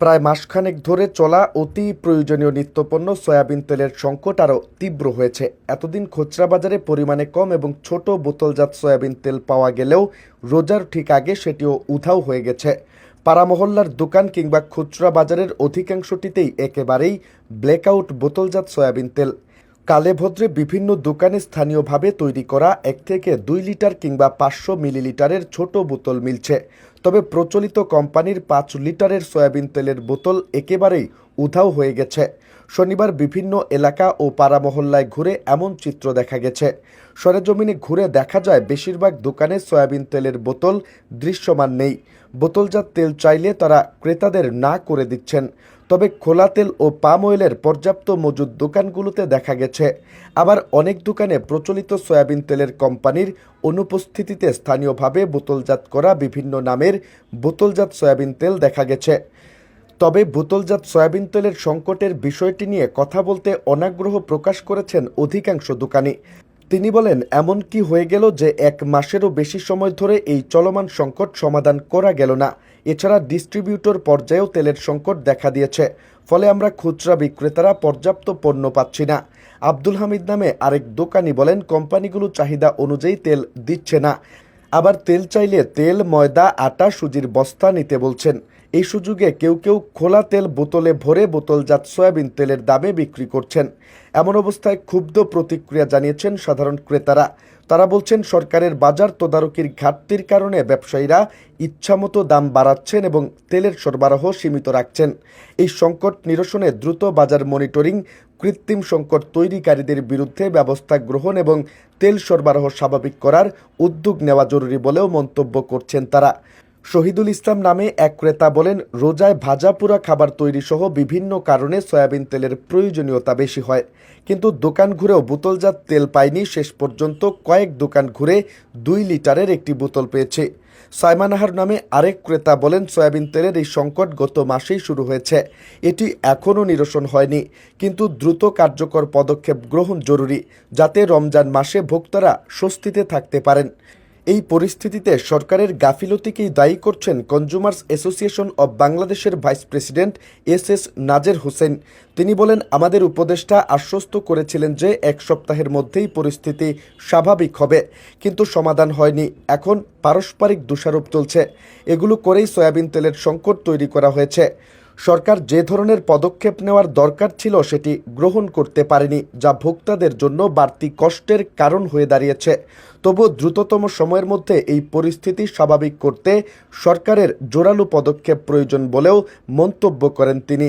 প্রায় মাসখানেক ধরে চলা অতি প্রয়োজনীয় নিত্যপণ্য সয়াবিন তেলের সংকট আরও তীব্র হয়েছে। এতদিন খুচরা বাজারে পরিমাণে কম এবং ছোট বোতলজাত সয়াবিন তেল পাওয়া গেলেও রোজার ঠিক আগে সেটিও উধাও হয়ে গেছে। পাড়ামহল্লার দোকান কিংবা খুচরা বাজারের অধিকাংশটিতেই একেবারেই ব্ল্যাকআউট বোতলজাত সয়াবিন তেল। কালে ভদ্রে বিভিন্ন দোকানে স্থানীয়ভাবে তৈরি করা এক থেকে দুই লিটার কিংবা পাঁচশো মিলিলিটারের ছোট বোতল মিলছে। তবে প্রচলিত কোম্পানির পাঁচ লিটারের সয়াবিন তেলের বোতল একেবারেই উধাও হয়ে গেছে। শনিবার বিভিন্ন এলাকা ও পাড়া মহল্লায় ঘুরে এমন চিত্র দেখা গেছে। সরেজমিনে ঘুরে দেখা যায়, বেশিরভাগ দোকানে সয়াবিন তেলের বোতল দৃশ্যমান নেই। বোতলজাত তেল চাইলে তারা ক্রেতাদের না করে দিচ্ছেন। তবে খোলা তেল ও পাম অয়েলের পর্যাপ্ত মজুদ দোকানগুলোতে দেখা গেছে। আবার অনেক দোকানে প্রচলিত সয়াবিন তেলের কোম্পানির অনুপস্থিতিতে স্থানীয়ভাবে বোতলজাত করা বিভিন্ন নামের বোতলজাত সয়াবিন তেল দেখা গেছে। তবে বোতলজাত সয়াবিন তেলের সংকটের বিষয়টি নিয়ে কথা বলতে অনাগ্রহ প্রকাশ করেছেন অধিকাংশ দোকানি। তিনি বলেন, এমন কি হয়ে গেল যে এক মাসেরও বেশি সময় ধরে এই চলমান সংকট সমাধান করা গেল না। এছাড়া ডিস্ট্রিবিউটর পর্যায়েও তেলের সংকট দেখা দিয়েছে। ফলে আমরা খুচরা বিক্রেতারা পর্যাপ্ত পণ্য পাচ্ছি না। আব্দুল হামিদ নামে আরেক দোকানি বলেন, কোম্পানিগুলো চাহিদা অনুযায়ী তেল দিচ্ছে না। আবার তেল চাইলে তেল, ময়দা, আটা, সুজির বস্তা নিতে বলছেন। এই সুযোগে কেউ কেউ খোলা তেল বোতলে ভরে বোতলজাত সয়াবিন তেলের দামে বিক্রি করছেন। এমন অবস্থায় ক্ষুব্ধ প্রতিক্রিয়া জানিয়েছেন সাধারণ ক্রেতারা। তারা বলছেন, সরকারের বাজার তদারকির ঘাটতির কারণে ব্যবসায়ীরা ইচ্ছামতো দাম বাড়াচ্ছেন এবং তেলের সরবরাহ সীমিত রাখছেন। এই সংকট নিরসনে দ্রুত বাজার মনিটরিং, কৃত্রিম সংকট তৈরিকারীদের বিরুদ্ধে ব্যবস্থা গ্রহণ এবং তেল সরবরাহ স্বাভাবিক করার উদ্যোগ নেওয়া জরুরি বলেও মন্তব্য করছেন তারা। শহীদুল ইসলাম নামে এক ক্রেতা বলেন, রোজায় ভাজাপুরা খাবার তৈরি সহ বিভিন্ন কারণে সয়াবিন তেলের প্রয়োজনীয়তা বেশি হয়। কিন্তু দোকান ঘুরেও বোতলজাত তেল পায়নি। শেষ পর্যন্ত কয়েক দোকান ঘুরে দুই লিটারের একটি বোতল পেয়েছে। সাইমানাহার নামে আরেক ক্রেতা বলেন, সয়াবিন তেলের এই সংকট গত মাসেই শুরু হয়েছে। এটি এখনও নিরসন হয়নি, কিন্তু দ্রুত কার্যকর পদক্ষেপ গ্রহণ জরুরি, যাতে রমজান মাসে ভোক্তারা স্বস্তিতে থাকতে পারেন। এই পরিস্থিতিতে সরকারের গাফিলতিকেই দায়ী করছেন কনজুমার্স অ্যাসোসিয়েশন অব বাংলাদেশের vice president S S Nazer Hossain. তিনি বলেন, আমাদের উপদেষ্টা আশ্বস্ত করেছিলেন যে এক সপ্তাহের মধ্যেই পরিস্থিতি স্বাভাবিক হবে, কিন্তু সমাধান হয়নি। এখন পারস্পরিক দোষারোপ চলছে। এগুলো করেই সয়াবিন তেলের সংকট তৈরি করা হয়েছে। সরকার যে ধরনের পদক্ষেপ নেওয়ার দরকার ছিল সেটি গ্রহণ করতে পারেনি, যা ভোক্তাদের জন্য বাড়তি কষ্টের কারণ হয়ে দাঁড়িয়েছে। তবু দ্রুততম সময়ের মধ্যে এই পরিস্থিতি স্বাভাবিক করতে সরকারের জোরালো পদক্ষেপ প্রয়োজন বলেও মন্তব্য করেন তিনি।